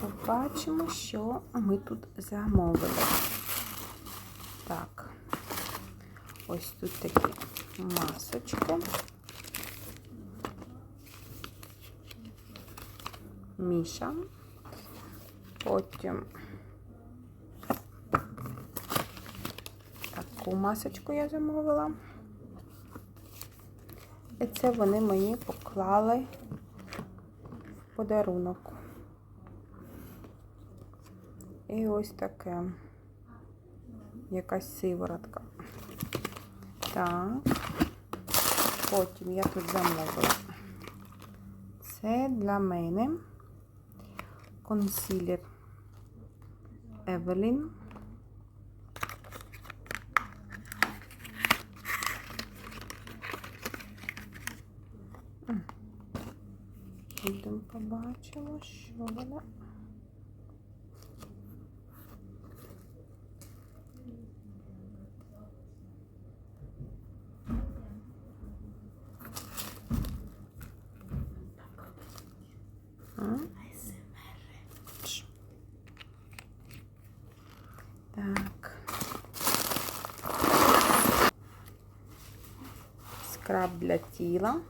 Побачимо, що ми тут замовили. Так, ось тут такі масочки. Міша. Потім таку масочку я замовила. І це вони мені поклали в подарунок. І ось таке. Якась сиворотка. Так. Потім я тут замовила. Це для мене консилер Евелін. Будемо побачимо, що вона. Ч. Так. Скраб для тіла.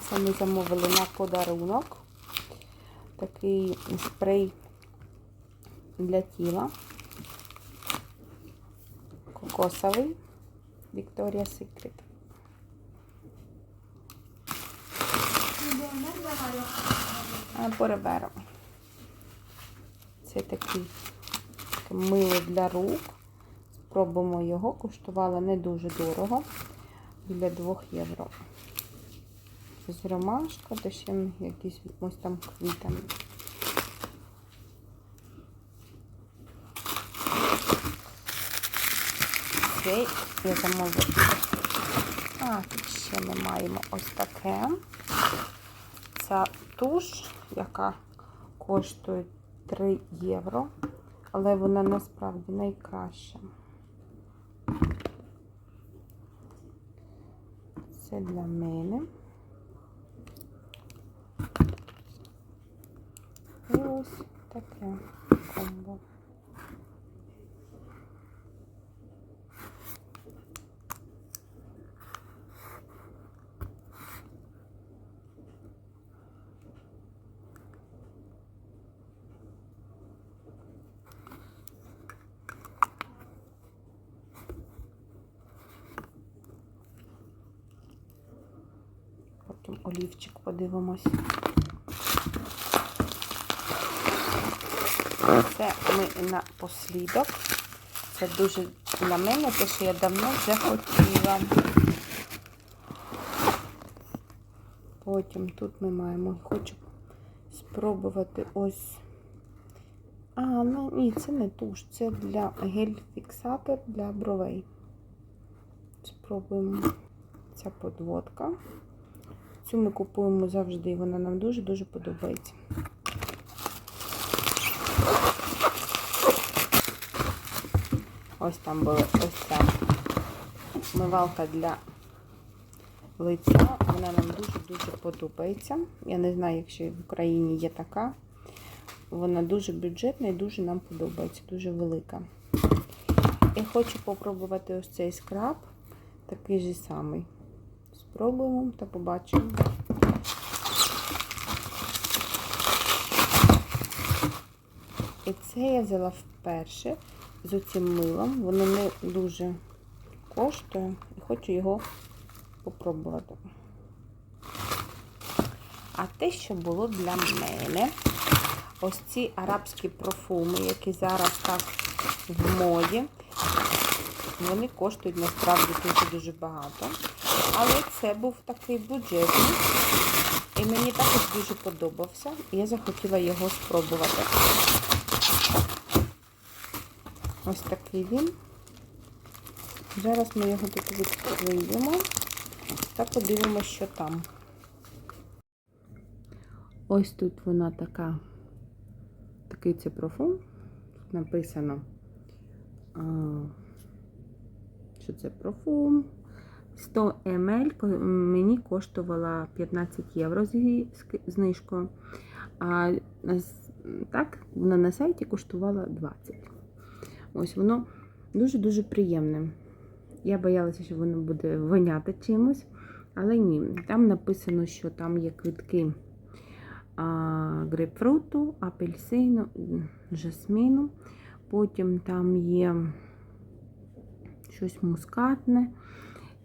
Це ми замовили на подарунок. Такий спрей для тіла. Кокосовий. Victoria's Secret. А переберемо. Це такий мило для рук. Спробуємо його. Коштувало не дуже дорого. Біля 2 євро. З ромашка, та ще якісь ось там квітами. Окей, я замовила. А, тут ще ми маємо ось таке. Ця туш, яка коштує 3 євро, але вона насправді найкраща. Це для мене. І ось таке комбо. Потім олівчик подивимось. Це ми на послідок. Це дуже для мене, те, що я давно вже хотіла. Потім тут ми маємо, хочу спробувати ось. А, ну ні, це не туш, це для гель-фіксатор для бровей. Спробуємо ця подводка. Цю ми купуємо завжди, і вона нам дуже-дуже подобається. Ось там була ось ця мивалка для лиця. Вона нам дуже-дуже подобається. Я не знаю, якщо в Україні є така. Вона дуже бюджетна і дуже нам подобається, дуже велика. І хочу попробувати ось цей скраб, такий же самий. Спробуємо та побачимо. І це я взяла вперше з оцим милом. Воно не дуже коштує і хочу його попробувати. А те, що було для мене, ось ці арабські профуми, які зараз так в моді, вони коштують насправді дуже-дуже багато. Але це був такий бюджетний. І мені також дуже подобався. Я захотіла його спробувати. Ось такий він. Зараз ми його тут відкриємо та подивимося, що там. Ось тут вона така, такий це профум. Тут написано, що це профум. 100 мл мені коштувала 15 євро зі знижкою. А так, вона на сайті коштувала 20. Ось воно дуже-дуже приємне. Я боялася, що воно буде воняти чимось, але ні. Там написано, що там є квитки а, грейпфруту, апельсину, жасміну. Потім там є щось мускатне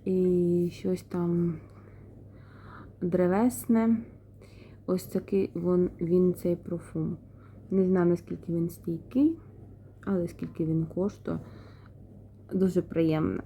і щось там древесне. Ось такий він, він цей профум. Не знаю, наскільки він стійкий, але скільки він коштує. Дуже приємно.